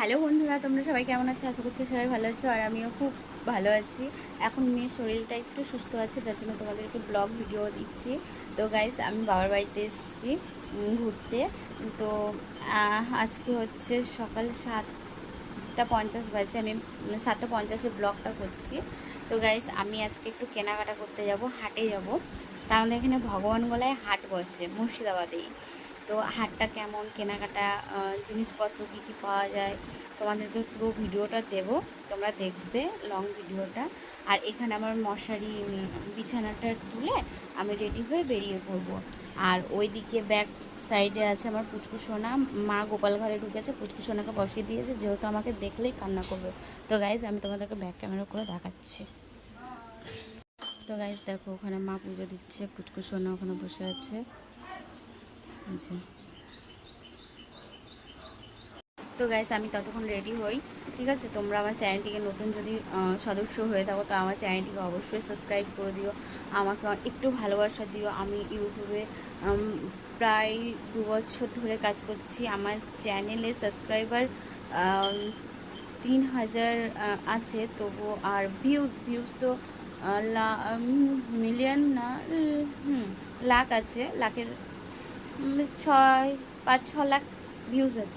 Hello বন্ধুরা, তোমরা সবাই কেমন আছো? আশা করছি সবাই ভালো আছো আর আমিও খুব ভালো আছি। এখন মেয়ের শরীরটা একটু সুস্থ আছে, যার জন্য তোমাদেরকে ব্লগ ভিডিও দিচ্ছি। তো গাইজ আমি বাবার বাড়িতে এসেছি ঘুরতে। তো আজকে হচ্ছে সকাল সাতটা পঞ্চাশ বাজে, আমি সাতটা পঞ্চাশে ব্লগটা করছি। তো গাইজ আমি আজকে একটু কেনাকাটা করতে যাব, হাটে যাব। তাহলে এখানে ভগবান গলায় হাট বসে, মুর্শিদাবাদেই। তো হাটটা কেমন, কেনাকাটা জিনিসপত্র কী কী পাওয়া যায়, তোমাদেরকে পুরো ভিডিওটা দেব। তোমরা দেখবে লং ভিডিওটা। আর এখানে আমার মশারি বিছানাটা তুলে আমি রেডি হয়ে বেরিয়ে পড়ব। আর ওইদিকে ব্যাক সাইডে আছে আমার পুচকু সোনা। মা গোপাল ঘরে ঢুকেছে, পুচকু সোনাকে বসিয়ে দিয়েছে, যেহেতু আমাকে দেখলেই কান্না করবে। তো গাইজ আমি তোমাদেরকে ব্যাক ক্যামেরা করে দেখাচ্ছি। তো গাইজ দেখো, ওখানে মা পুজো দিচ্ছে, পুচকু সোনা ওখানে বসে আছে। আচ্ছা। তো গাইস আমি ততক্ষণ রেডি হই, ঠিক আছে? তোমরা আমার চ্যানেলটিকে নতুন যদি সদস্য হয়ে থাকো, তো আমার চ্যানেলটিকে অবশ্যই সাবস্ক্রাইব করে দিও। আমাকে একটু ভালোবাসা দিও। আমি ইউটিউবে প্রায় দু বছর ধরে কাজ করছি। আমার চ্যানেলে সাবস্ক্রাইবার তিন হাজার আছে। তবু আর ভিউজ ভিউজ তো মিলিয়ন না লাখ আছে। লাখের ছয় পাঁচ ছ লাখ ভিউজ আছে।